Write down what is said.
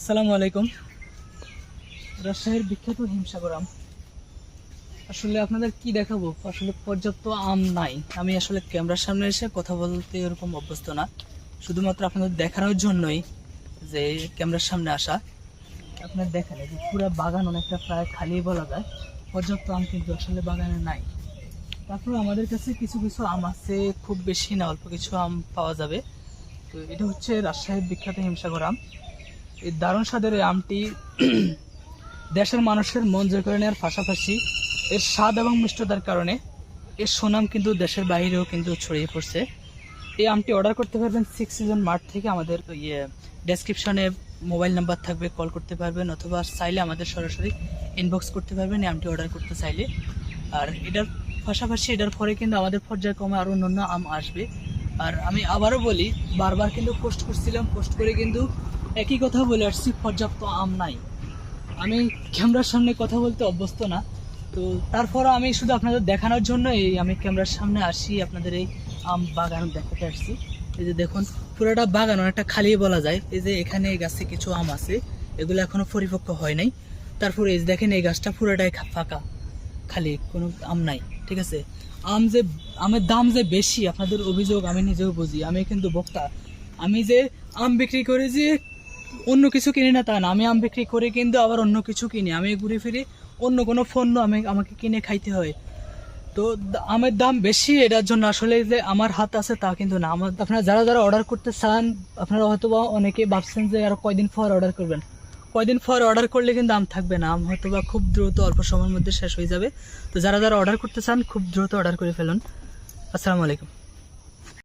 আসসালামু আলাইকুম। রাজশাহীর বিখ্যাত হিমসাগর আম। আসলে আপনাদের কি দেখাবো? আসলে পর্যাপ্ত আম নাই। আমি আসলে ক্যামেরার সামনে এসে কথা বলতে এরকম অভ্যস্ত না। শুধুমাত্র আপনাদের দেখানোর জন্যই যে ক্যামেরার সামনে আসা। আপনার দেখেন যে পুরো বাগান অনেকটা প্রায় খালি বলা যায়। পর্যাপ্ত আম কিন্তু আসলে বাগানে নাই। তারপরে আমাদের কাছে কিছু কিছু আম আছে, খুব বেশি না, অল্প কিছু আম পাওয়া যাবে। তো এটা হচ্ছে রাজশাহীর বিখ্যাত হিমসাগর আম। এই দারুণ স্বাদের এই আমটি দেশের মানুষের মন জয় করে নেওয়ার পাশাপাশি এর স্বাদ এবং মিষ্টতার কারণে এর সুনাম কিন্তু দেশের বাইরেও কিন্তু ছড়িয়ে পড়ছে। এই আমটি অর্ডার করতে পারবেন সিক্স সিজন মার্ট থেকে আমাদের ইয়ে ডেসক্রিপশনে মোবাইল নাম্বার থাকবে কল করতে পারবেন অথবা চাইলে আমাদের সরাসরি ইনবক্স করতে পারবেন, এই আমটি অর্ডার করতে চাইলে। আর এটার পাশাপাশি এটার পরে কিন্তু আমাদের পর্যায়ক্রমে আরও অন্য আম আসবে। আর আমি আবারও বলি, বারবার কিন্তু পোস্ট করছিলাম পোস্ট করে কিন্তু একই কথা বলে আসছি, পর্যাপ্ত আম নাই। আমি ক্যামেরার সামনে কথা বলতে অভ্যস্ত না। তো তারপরও আমি শুধু আপনাদের দেখানোর জন্য এই আমি ক্যামেরার সামনে আসি, আপনাদের এই আম বাগান দেখাতে আসছি। এই যে দেখুন, পুরোটা বাগান অনেকটা খালি বলা যায়। এই যে এখানে এই গাছে কিছু আম আছে, এগুলো এখনও পরিপক্ক হয় নাই। তারপরে এই দেখেন, এই গাছটা পুরোটাই ফাঁকা খালি, কোনো আম নাই। ঠিক আছে? আম যে, আমের দাম যে বেশি, আপনাদের অভিযোগ আমি নিজেও বুঝি। আমি কিন্তু বক্তা। আমি যে আম বিক্রি করে যে অন্য কিছু কিনি না তা না। আমি আম বিক্রি করে কিন্তু আবার অন্য কিছু কিনি। আমি ঘুরে ফিরে অন্য কোনো পণ্য আমি, আমাকে কিনে খাইতে হয়। তো আমের দাম বেশি, এটার জন্য আসলে যে আমার হাত আছে তা কিন্তু না। আমার, আপনারা যারা যারা অর্ডার করতে চান, আপনারা হয়তো অনেকে ভাবছেন যে আর কয়দিন পর অর্ডার করবেন। কয়দিন পর অর্ডার করলে কিন্তু আম থাকবে না। আম হয়তো বা খুব দ্রুত অল্প সময়ের মধ্যে শেষ হয়ে যাবে। তো যারা যারা অর্ডার করতে চান, খুব দ্রুত অর্ডার করে ফেলুন। আসসালামু আলাইকুম।